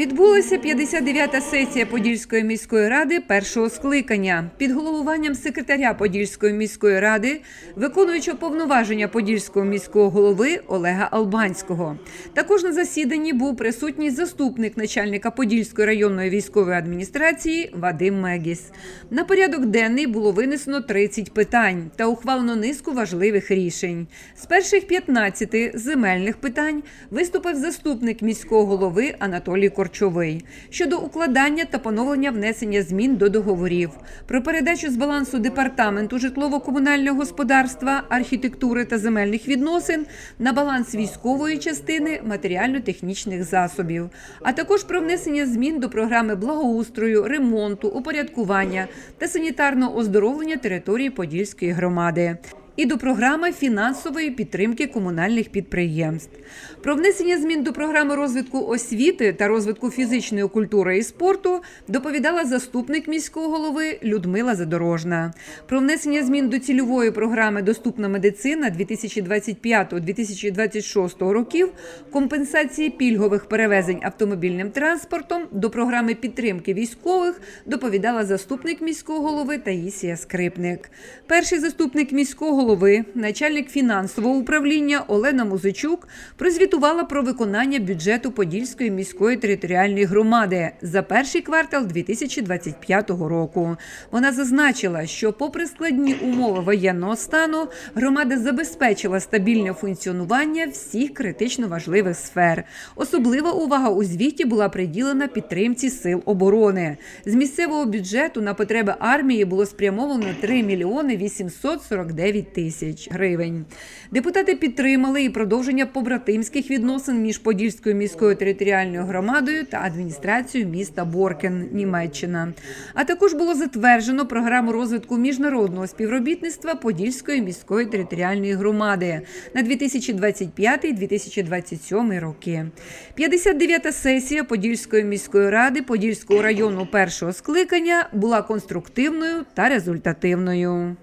Відбулася 59-та сесія Подільської міської ради першого скликання під головуванням секретаря Подільської міської ради, виконуючого повноваження Подільського міського голови Олега Албанського. Також на засіданні був присутній заступник начальника Подільської районної військової адміністрації Вадим Мегіс. На порядок денний було винесено 30 питань та ухвалено низку важливих рішень. З перших 15 земельних питань виступив заступник міського голови Анатолій Корчовий щодо укладання та поновлення внесення змін до договорів, про передачу з балансу департаменту житлово-комунального господарства, архітектури та земельних відносин на баланс військової частини матеріально-технічних засобів, а також про внесення змін до програми благоустрою, ремонту, упорядкування та санітарного оздоровлення території Подільської громади і до програми фінансової підтримки комунальних підприємств. Про внесення змін до програми розвитку освіти та розвитку фізичної культури і спорту доповідала заступник міського голови Людмила Задорожна. Про внесення змін до цільової програми Доступна медицина 2025-2026 років, компенсації пільгових перевезень автомобільним транспортом до програми підтримки військових доповідала заступник міського голови Таїсія Скрипник. Перший заступник міського голови, начальник фінансового управління Олена Музичук прозвітувала про виконання бюджету Подільської міської територіальної громади за перший квартал 2025 року. Вона зазначила, що, попри складні умови воєнного стану, громада забезпечила стабільне функціонування всіх критично важливих сфер. Особлива увага у звіті була приділена підтримці сил оборони. З місцевого бюджету на потреби армії було спрямовано 3 мільйони 849 тисяч гривень. Депутати підтримали і продовження побратимських відносин між Подільською міською територіальною громадою та адміністрацією міста Боркен, Німеччина. А також було затверджено програму розвитку міжнародного співробітництва Подільської міської територіальної громади на 2025-2027 роки. 59-та сесія Подільської міської ради Подільського району першого скликання була конструктивною та результативною.